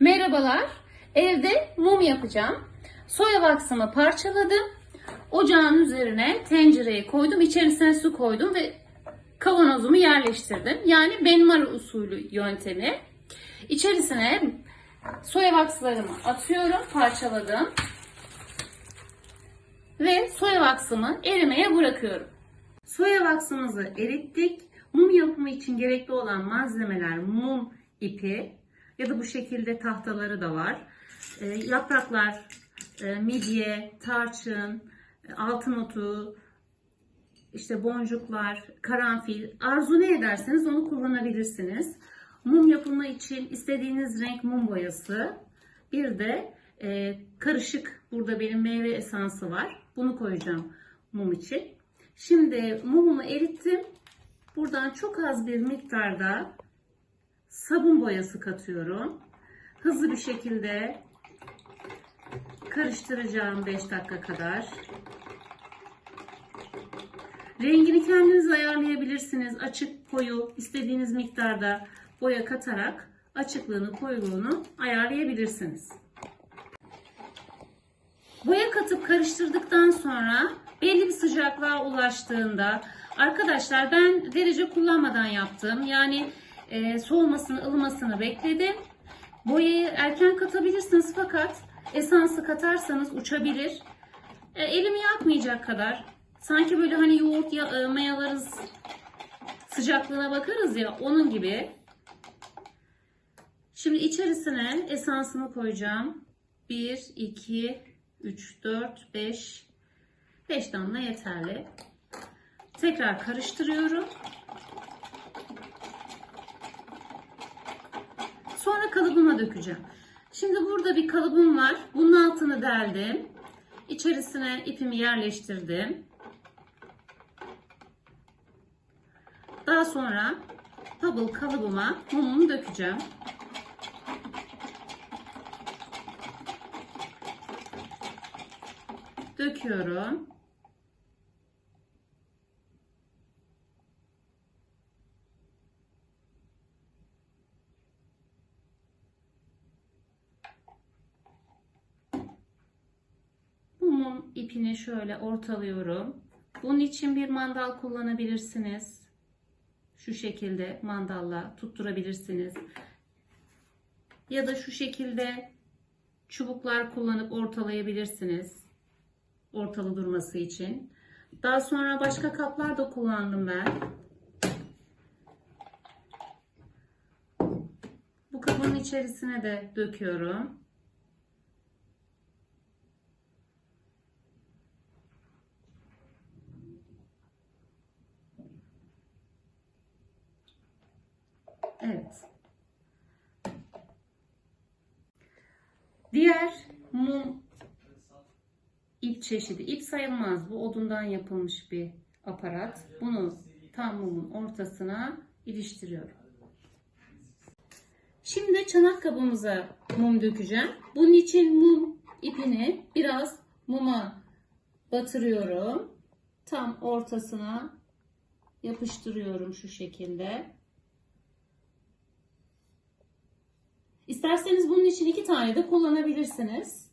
Merhabalar. Evde mum yapacağım. Soya vaksımı parçaladım. Ocağın üzerine tencereyi koydum. İçerisine su koydum ve kavanozumu yerleştirdim. Yani benmar usulü yöntemi. İçerisine soya vakslarımı atıyorum. Parçaladım. Ve soya vaksımı erimeye bırakıyorum. Soya vaksımızı erittik. Mum yapımı için gerekli olan malzemeler mum ipi ya da bu şekilde tahtaları da var. E, yapraklar, e, midye, tarçın, e, altın otu, işte boncuklar, karanfil, arzu ne ederseniz onu kullanabilirsiniz. Mum yapımı için istediğiniz renk mum boyası. Bir de e, karışık burada benim meyve esansı var. Bunu koyacağım mum için. Şimdi mumumu erittim. Buradan çok az bir miktarda sabun boyası katıyorum. Hızlı bir şekilde karıştıracağım 5 dakika kadar. Rengini kendiniz ayarlayabilirsiniz. Açık, koyu, istediğiniz miktarda boya katarak açıklığını, koyuluğunu ayarlayabilirsiniz. Boya katıp karıştırdıktan sonra belli bir sıcaklığa ulaştığında arkadaşlar ben derece kullanmadan yaptım. Yani e, soğumasını, ılımasını bekledim. Boyayı erken katabilirsiniz fakat esansı katarsanız uçabilir. E, elimi yakmayacak kadar. Sanki böyle hani yoğurt ya, e, mayalarız sıcaklığına bakarız ya onun gibi. Şimdi içerisine esansımı koyacağım. 1, 2, 3, 4, 5. 5 damla yeterli. Tekrar karıştırıyorum. Sonra kalıbıma dökeceğim. Şimdi burada bir kalıbım var. Bunun altını deldim. İçerisine ipimi yerleştirdim. Daha sonra bubble kalıbıma mumumu dökeceğim. Döküyorum. Mum ipini şöyle ortalıyorum. Bunun için bir mandal kullanabilirsiniz. Şu şekilde mandalla tutturabilirsiniz. Ya da şu şekilde çubuklar kullanıp ortalayabilirsiniz. Ortalı durması için. Daha sonra başka kaplar da kullandım ben. Bu kabın içerisine de döküyorum. Evet. Diğer mum ip çeşidi. İp sayılmaz. Bu odundan yapılmış bir aparat. Bunu tam mumun ortasına iliştiriyorum. Şimdi çanak kabımıza mum dökeceğim. Bunun için mum ipini biraz muma batırıyorum. Tam ortasına yapıştırıyorum şu şekilde. İsterseniz bunun için iki tane de kullanabilirsiniz.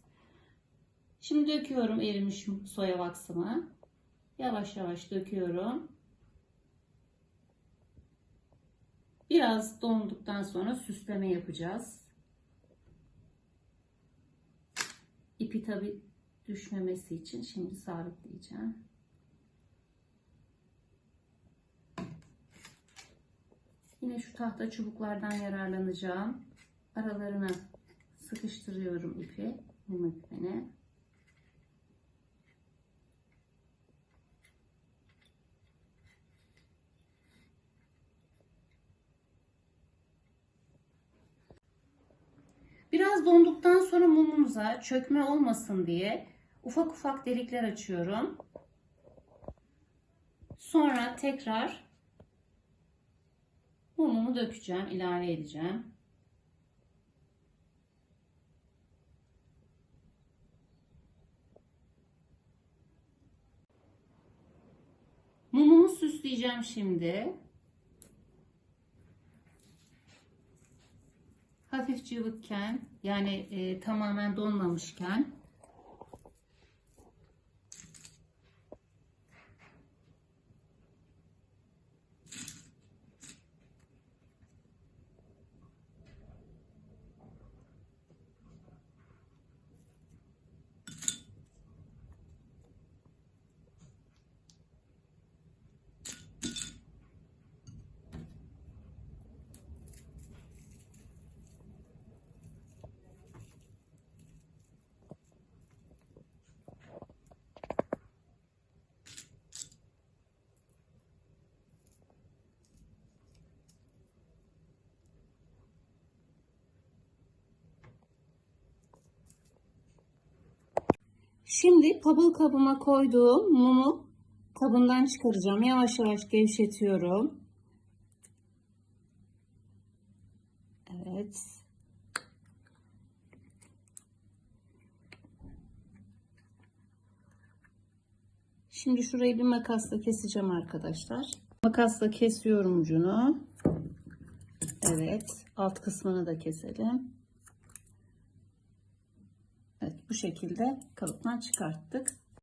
Şimdi döküyorum erimiş soya vaksımı. Yavaş yavaş döküyorum. Biraz donduktan sonra süsleme yapacağız. İpi tabi düşmemesi için şimdi sabitleyeceğim. Yine şu tahta çubuklardan yararlanacağım. Aralarına sıkıştırıyorum ipi, mum ipini. Biraz donduktan sonra mumumuza çökme olmasın diye ufak ufak delikler açıyorum. Sonra tekrar mumumu dökeceğim, ilave edeceğim. Mumumu süsleyeceğim şimdi. hafif cıvıkken yani e, tamamen donmamışken Şimdi pabul kabıma koyduğum mumu kabından çıkaracağım. Yavaş yavaş gevşetiyorum. Evet. Şimdi şurayı bir makasla keseceğim arkadaşlar. Makasla kesiyorum ucunu. Evet. Alt kısmını da keselim. Evet bu şekilde kalıptan çıkarttık.